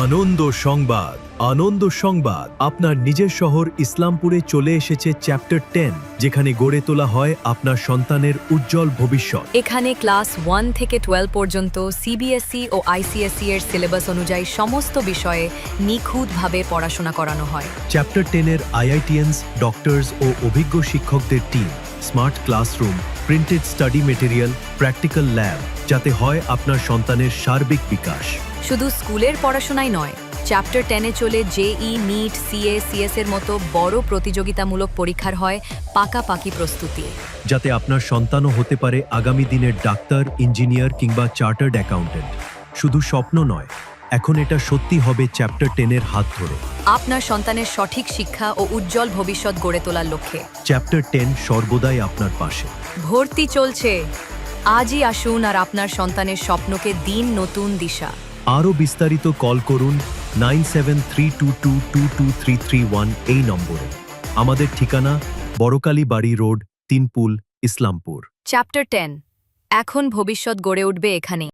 আনন্দ সংবাদ আনন্দ সংবাদ। আপনার নিজের শহর ইসলামপুরে চলে এসেছে চ্যাপ্টার টেন যেখানে গড়ে তোলা হয় আপনার সন্তানের উজ্জ্বল ভবিষ্যৎ। এখানে ক্লাস ওয়ান থেকে টুয়েলভ পর্যন্ত সিবিএসই ও আইসিএসই এর সিলেবাস অনুযায়ী সমস্ত বিষয়ে নিখুঁতভাবে পড়াশোনা করানো হয়। চ্যাপ্টার টেনের আইআইটিএনস ডক্টরস ও অভিজ্ঞ শিক্ষকদের team smart classroom printed study material practical lab যাতে হয় আপনার সন্তানের সার্বিক বিকাশ। শুধু স্কুলের পড়াশোনাই নয় চ্যাপ্টার টেনে চলে জেই নিট সিএ সিএস এর মতো বড় প্রতিযোগিতামূলক পরীক্ষার হয় পাকাপাকি প্রস্তুতি। যাতে আপনার সন্তানও হতে পারে আগামী দিনের ডাক্তার ইঞ্জিনিয়ার কিংবা চার্টার্ড অ্যাকাউন্টেন্ট শুধু স্বপ্ন নয় এখন এটা সত্যি হবে চ্যাপ্টার টেনের হাত ধরে। আপনার সন্তানের সঠিক শিক্ষা ও উজ্জ্বল ভবিষ্যৎ গড়ে তোলার লক্ষ্যে। চ্যাপ্টার টেন সর্বদাই আপনার পাশে। ভর্তি চলছে। আজই আসুন আর আপনার সন্তানের স্বপ্নকে দিন নতুন দিশা। আরও বিস্তারিত কল করুন nine seven three two two two two three three one এই নম্বরে। আমাদের ঠিকানা বড়কালী বাড়ি road Tinpul Islampur. Chapter ten এখন ভবিষ্যৎ গড়ে উঠবে এখানে